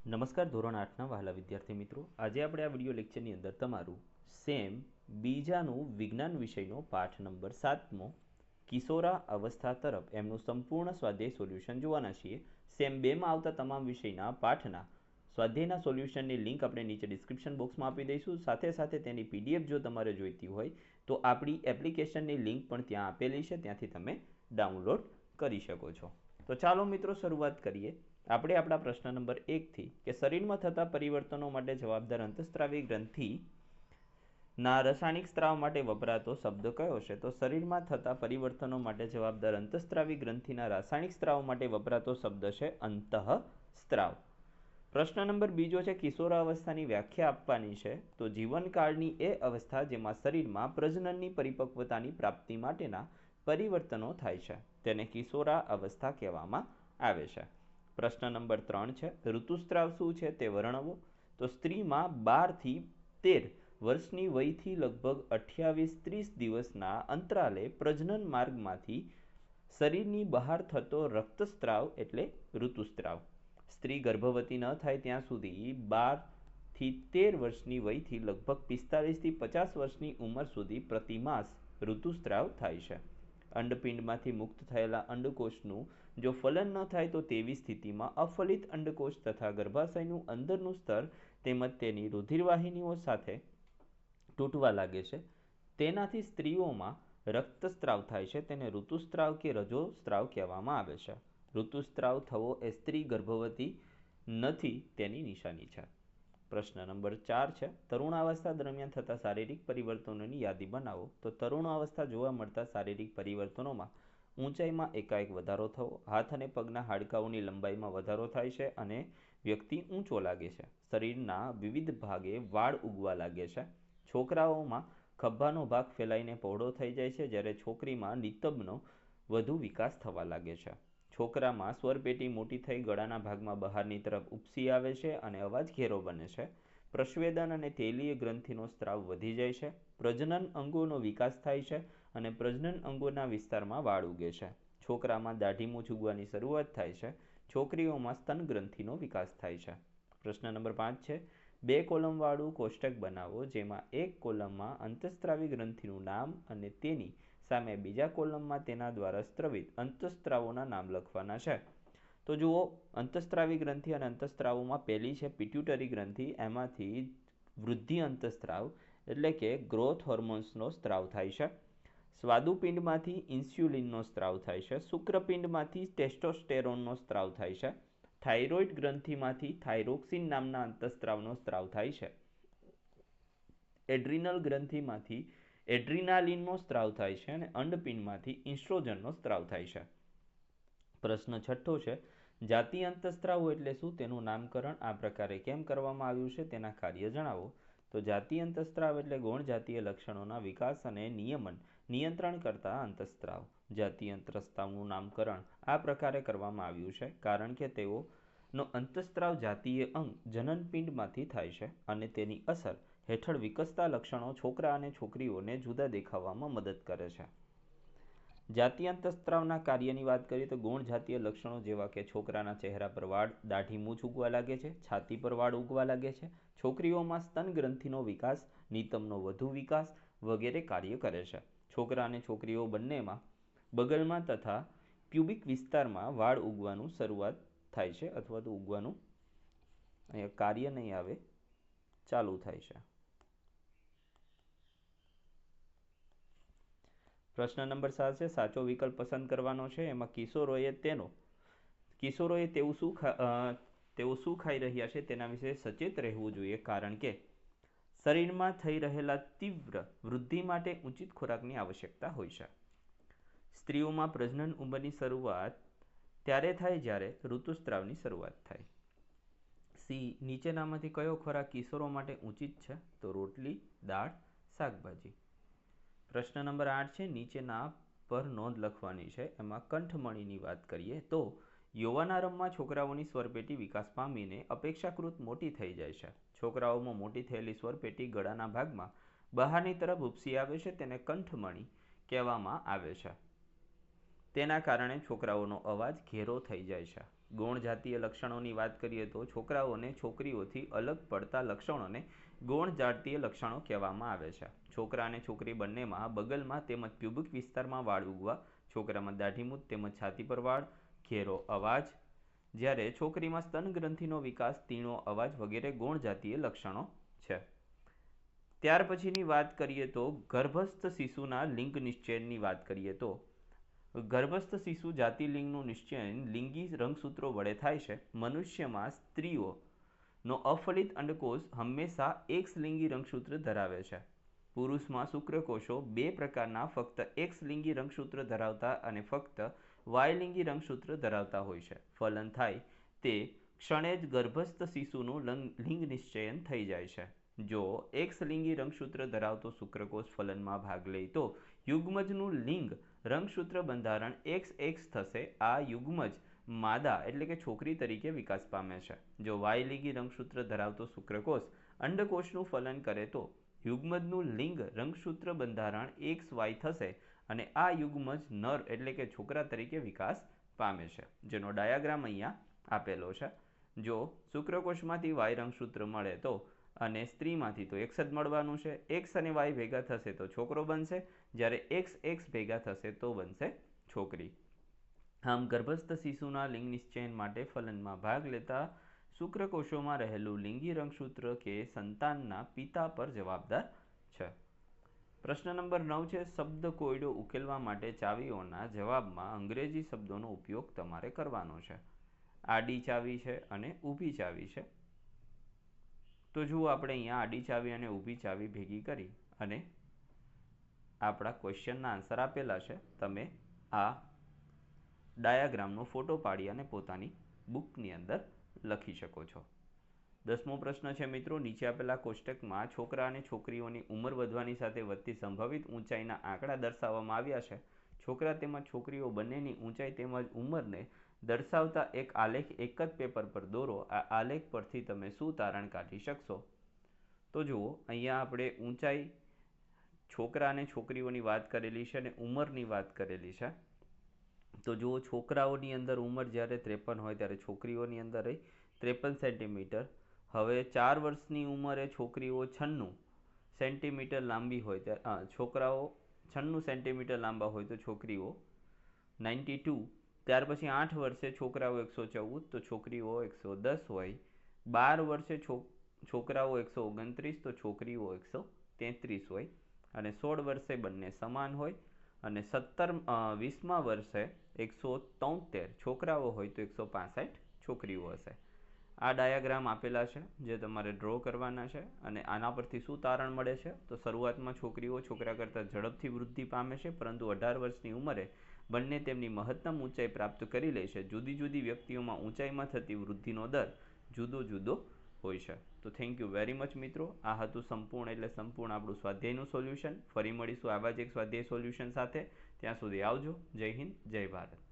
નમસ્કાર, ધોરણ આઠના વહાલા વિદ્યાર્થી મિત્રો. આજે આપણે આ વીડિયો લેક્ચરની અંદર તમારું સેમ બીજાનું વિજ્ઞાન વિષયનો પાઠ નંબર સાતમો, કિશોરા અવસ્થા તરફ એમનું સંપૂર્ણ સ્વાધ્યાય સોલ્યુશન જોવાના છીએ. સેમ બેમાં આવતા તમામ વિષયના પાઠના સ્વાધ્યાયના સોલ્યુશનની લિંક આપણે નીચે ડિસ્ક્રિપ્શન બોક્સમાં આપી દઈશું. સાથે સાથે તેની પીડીએફ જો તમારે જોઈતી હોય, તો આપણી એપ્લિકેશનની લિંક પણ ત્યાં આપેલી છે. ત્યાંથી તમે ડાઉનલોડ કરી શકો છો. તો ચાલો મિત્રો, શરૂઆત કરીએ. આપણે આપણા પ્રશ્ન નંબર એકથી કે શરીરમાં થતા પરિવર્તનો માટે જવાબદાર અંતસ્ત્રાવી ગ્રંથિ ના રાસાયણિક સ્ત્રાવ માટે વપરાતો શબ્દ કયો છે? તો શરીરમાં થતા પરિવર્તનો માટે જવાબદાર અંતસ્ત્રાવી ગ્રંથિના રાસાયણિક સ્ત્રાવ માટે વપરાતો શબ્દ છે અંતઃ સ્ત્રાવ પ્રશ્ન નંબર બીજો છે કિશોરાવસ્થાની વ્યાખ્યા આપવાની છે. તો જીવનકાળની એ અવસ્થા જેમાં શરીરમાં પ્રજનનની પરિપક્વતાની પ્રાપ્તિ માટેના પરિવર્તનો થાય છે. તેને કિશોરા અવસ્થા કહેવામાં આવે છે. પ્રશ્ન નંબર ત્રણ છે ઋતુસ્ત્રાવ શું છે તે વર્ણવો? તો સ્ત્રીમાં બારથી તેર વર્ષની વયથી લગભગ અઠ્યાવીસ ત્રીસ દિવસના અંતરાલે પ્રજનન માર્ગમાંથી શરીરની બહાર થતો રક્તસ્ત્રાવ એટલે ઋતુસ્ત્રાવ સ્ત્રી ગર્ભવતી ન થાય ત્યાં સુધી બારથી તેર વર્ષની વયથી લગભગ પિસ્તાલીસથી પચાસ વર્ષની ઉંમર સુધી પ્રતિમાસ ઋતુસ્ત્રાવ થાય છે. અંડપિંડમાંથી મુક્ત થયેલા અંડકોષનું જો ફલન ન થાય તો તેવી સ્થિતિમાં અફલિત અંડકોષ તથા ગર્ભાશયનું અંદરનું સ્તર તેમજ તેની રુધિરવાહિનીઓ સાથે તૂટવા લાગે છે. તેનાથી સ્ત્રીઓમાં રક્તસ્ત્રાવ થાય છે. તેને ઋતુસ્ત્રાવ કે રજોસ્ત્રાવ કહેવામાં આવે છે. ઋતુસ્ત્રાવ થવો એ સ્ત્રી ગર્ભવતી નથી તેની નિશાની છે. પ્રશ્ન નંબર ચાર છે, તરુણાવસ્થા દરમિયાન થતા શારીરિક પરિવર્તનોની યાદી બનાવો. તો તરુણાવસ્થા જોવા મળતા શારીરિક પરિવર્તનોમાં ઊંચાઈમાં એકાએક વધારો થવો, હાથ અને પગના હાડકાઓની લંબાઈમાં વધારો થાય છે અને વ્યક્તિ ઊંચો લાગે છે. શરીરના વિવિધ ભાગે વાળ ઉગવા લાગે છે. છોકરાઓમાં ખભાનો ભાગ ફેલાઈને પહોળો થઈ જાય છે, જ્યારે છોકરીમાં નિતબનો વધુ વિકાસ થવા લાગે છે. છોકરામાં સ્વરપેટી મોટી થઈ ગળાના ભાગમાં બહારની તરફ ઉપસી આવે છે અને અવાજ ઘેરો બને છે. પ્રશ્વેદન અને તેલીય ગ્રંથિનો સ્ત્રાવ વધી જાય છે. પ્રજનન અંગોનો વિકાસ થાય છે અને પ્રજનન અંગોના વિસ્તારમાં વાળ ઉગે છે. છોકરામાં દાઢી મૂછ ઉગવાની શરૂઆત થાય છે. છોકરીઓમાં સ્તન ગ્રંથિનો વિકાસ થાય છે. પ્રશ્ન નંબર પાંચ છે. બે કોલમવાળું કોષ્ટક બનાવો જેમાં એક કોલમમાં અંતસ્ત્રાવી ગ્રંથિનું નામ અને તેની સામે બીજા કોલમમાં તેના દ્વારા સ્ત્રવિત અંતસ્ત્રાવોના નામ લખવાના છે. તો જુઓ, અંતસ્ત્રાવી ગ્રંથિ અને અંતસ્ત્રાવોમાં પહેલી છે પિટ્યુટરી ગ્રંથિ, એમાંથી વૃદ્ધિ અંતસ્ત્રાવ એટલે કે ગ્રોથ હોર્મોન્સનો સ્ત્રાવ થાય છે. સ્વાદુપિંડમાંથી ઇન્સ્યુલિનનો સ્ત્રાવ થાય છે. શુક્રપિંડમાંથી ટેસ્ટોસ્ટેરોનનો સ્ત્રાવ થાય છે. થાઇરોઇડ ગ્રંથિમાંથી થાઇરોક્સિન નામના અંતસ્ત્રાવનો સ્ત્રાવ થાય છે. એડ્રિનલ ગ્રંથિમાંથી એડ્રિનાલિનનો સ્ત્રાવ થાય છે અને અંડપિંડમાંથી ઇન્સ્ટ્રોજનનો સ્ત્રાવ થાય છે. પ્રશ્ન છઠ્ઠો છે, જાતિ અંતસ્ત્રાવો એટલે શું? તેનું નામકરણ આ પ્રકારે કેમ કરવામાં આવ્યું છે? તેના કાર્ય જણાવો. તો જાતિ અંતસ્ત્રાવ એટલે ગૌણ જાતીય લક્ષણોના વિકાસ અને નિયમન, નિયંત્રણ કરતા અંતસ્ત્રાવ. જાતિ અંતસ્ત્રાવનું નામકરણ આ પ્રકારે કરવામાં આવ્યું છે, કારણ કે તેઓનો અંતસ્ત્રાવ જાતીય અંગ જનનપિંડમાંથી થાય છે અને તેની અસર હેઠળ વિકસતા લક્ષણો છોકરા અને છોકરીઓને જુદા દેખાવામાં મદદ કરે છે. જાતીય અંતસ્ત્રાવના કાર્યની વાત કરીએ તો ગૌણ જાતીય લક્ષણો જેવા કે છોકરાના ચહેરા પર વાળ, દાઢી મૂછ ઉગવા લાગે છે, છાતી પર વાળ ઉગવા લાગે છે, છોકરીઓમાં સ્તન ગ્રંથિનો વિકાસ, નિતમનો વધુ વિકાસ વગેરે કાર્ય કરે છે. છોકરા અને છોકરીઓ બંનેમાં બગલમાં તથા પ્યુબિક વિસ્તારમાં વાળ ઉગવાનું શરૂઆત થાય છે અથવા તો ઉગવાનું કાર્ય નહીં આવે, ચાલુ થાય છે. પ્રશ્ન નંબર સાત છે, સાચો વિકલ્પ પસંદ કરવાનો છે. એમાં કિશોરોએ તેનો, કિશોરોએ તેવું શું તેઓ શું ખાઈ રહ્યા છે તેના વિશે સચેત રહેવું જોઈએ. કારણ કે શરીરમાં થઈ રહેલા તીવ્ર વૃદ્ધિ માટે ઉચિત ખોરાકની આવશ્યકતા હોય છે. સ્ત્રીઓમાં પ્રજનન ઉંમરની શરૂઆત ત્યારે થાય જ્યારે ઋતુસ્ત્રાવની શરૂઆત થાય. સી, નીચેનામાંથી કયો ખોરાક કિશોરો માટે ઉચિત છે? તો રોટલી, દાળ, શાકભાજી. પ્રશ્ન નંબર આઠ છે, નીચેના પર નોંધ લખવાની છે. એમાં કંઠમણીની વાત કરીએ તો યુવાનારંભમાં છોકરાઓની સ્વરપેટી વિકાસ પામીને અપેક્ષાકૃત મોટી થઈ જાય છે. છોકરાઓમાં મોટી થયેલી સ્વરપેટી ગળાના ભાગમાં બહારની તરફ ઉપસી આવે છે, તેને કંઠમણી કહેવામાં આવે છે. તેના કારણે છોકરાઓનો અવાજ ઘેરો થઈ જાય છે. ગૌણ જાતીય લક્ષણોની વાત કરીએ તો છોકરાઓને છોકરીઓથી અલગ પડતા લક્ષણોને ગૌણ જાતીય લક્ષણો કહેવામાં આવે છે. છોકરા અને છોકરી બંનેમાં બગલમાં તેમજ પ્યુબિક વિસ્તારમાં વાળ ઉગવા, છોકરામાં દાઢીમૂત તેમજ છાતી પર વાળ, ઘેરો અવાજ, જ્યારે છોકરીમાં સ્તન ગ્રંથિનો વિકાસ, તીણો અવાજ વગેરે ગૌણ જાતીય લક્ષણો છે. ત્યાર પછીની વાત કરીએ તો ગર્ભસ્થ શિશુના લિંગ નિશ્ચયનની વાત કરીએ તો ગર્ભસ્થ શિશુ જાતિલિંગનું નિશ્ચયન લિંગી રંગસૂત્રો વડે થાય છે. મનુષ્યમાં સ્ત્રીઓનો અફલિત અંડકોષ હંમેશા એક લિંગી રંગસૂત્ર ધરાવે છે. પુરુષમાં શુક્રકોષો બે પ્રકારના, ફક્ત એક લિંગી રંગસૂત્ર ધરાવતા અને ફક્ત વાયલિંગી રંગસૂત્ર ધરાવતા હોય છે. ફલન થાય તે ક્ષણે જ ગર્ભસ્થ શિશુનું લિંગ નિશ્ચયન થઈ જાય છે. જો એક્સ લિંગી રંગસૂત્ર ધરાવતો શુક્રકોષ ફલનમાં ભાગ લે તો યુગ્મજનું લિંગ રંગસૂત્ર બંધારણ એક્સ એક્સ થશે. આ યુગ્મજ માદા એટલે કે છોકરી તરીકે વિકાસ પામે છે. જો વાયલિંગી રંગસૂત્ર ધરાવતો શુક્રકોષ અંડકોષનું ફલન કરે તો યુગ્મજનું લિંગ રંગસૂત્ર બંધારણ એક્સ વાય થશે અને આ યુગ્મજ નર એટલે કે છોકરા તરીકે વિકાસ પામે છે. જેનો ડાયાગ્રામ અહીંયા આપેલો છે. જો શુક્રકોષમાંથી વાય રંગસૂત્ર મળે તો અને સ્ત્રીમાંથી તો એક્સ જ મળવાનું છે. એક્સ અને વાય ભેગા થશે તો છોકરો બનશે. જ્યારે એક્સ એક્સ ભેગા થશે તો બનશે છોકરી. આમ ગર્ભસ્થ શિશુના લિંગ નિશ્ચયન માટે ફલનમાં ભાગ લેતા શુક્રકોષોમાં રહેલું લિંગી રંગસૂત્ર કે સંતાનના પિતા પર જવાબદાર છે. પ્રશ્ન નંબર નવ છે, શબ્દ કોયડો ઉકેલવા માટે ચાવીઓના જવાબમાં અંગ્રેજી શબ્દોનો ઉપયોગ તમારે કરવાનો છે. આડી ચાવી છે અને ઊભી ચાવી છે. તો જુઓ આપણે અહીંયા આડી ચાવી અને ઊભી ચાવી ભેગી કરી અને આપણા ક્વેશ્ચનના આન્સર આપેલા છે. તમે આ ડાયાગ્રામનો ફોટો પાડી અને પોતાની બુકની અંદર લખી શકો છો. દસમો પ્રશ્ન છે મિત્રો, નીચે આપેલા કોષ્ટકમાં છોકરા અને છોકરીઓની ઉંમર વધવાની સાથે વધતી સંભવિત ઊંચાઈના આંકડા દર્શાવવામાં આવ્યા છે. છોકરા તેમજ છોકરીઓ બંનેની ઊંચાઈ તેમજ ઉંમરને દર્શાવતા એક આલેખ એક જ પેપર પર દોરો, આ આલેખ પરથી તમે શું તારણ કાઢી શકશો? તો જુઓ, અહીંયા આપણે ઊંચાઈ છોકરા અને છોકરીઓની વાત કરેલી છે અને ઉંમરની વાત કરેલી છે. તો જુઓ, છોકરાઓની અંદર ઉંમર જ્યારે ત્રેપન હોય ત્યારે છોકરીઓની અંદર ત્રેપન સેન્ટીમીટર. હવે ચાર વર્ષની ઉંમરે છોકરીઓ છન્નું સેન્ટીમીટર લાંબી હોય ત્યારે છોકરાઓ છન્નું સેન્ટીમીટર લાંબા હોય તો છોકરીઓ નાઇન્ટી ટુ ત્યાર પછી આઠ વર્ષે છોકરાઓ એકસો ચૌદ, તો છોકરીઓ એકસો દસ હોય. બાર વર્ષે છોકરાઓ એકસો ઓગણત્રીસ, તો છોકરીઓ એકસો તેત્રીસ હોય. અને સોળ વર્ષે બંને સમાન હોય. અને સત્તર વીસમા વર્ષે એકસો તોતેર છોકરાઓ હોય, તો એકસો પાસઠ છોકરીઓ હશે. આ ડાયાગ્રામ આપેલા છે, જે તમારે ડ્રો કરવાના છે. અને આના પરથી શું તારણ મળે છે? તો શરૂઆતમાં છોકરીઓ છોકરા કરતાં ઝડપથી વૃદ્ધિ પામે છે, પરંતુ અઢાર વર્ષની ઉંમરે બંને તેમની મહત્તમ ઊંચાઈ પ્રાપ્ત કરી લે છે. જુદી જુદી વ્યક્તિઓમાં ઊંચાઈમાં થતી વૃદ્ધિનો દર જુદો જુદો હોય છે. તો થેન્ક યુ વેરી મચ મિત્રો. આ હતું સંપૂર્ણ એટલે સંપૂર્ણ આપણું સ્વાધ્યાયનું સોલ્યુશન ફરી મળીશું આવા જ એક સ્વાધ્યાય સોલ્યુશન સાથે. ત્યાં સુધી આવજો. જય હિન્દ, જય ભારત.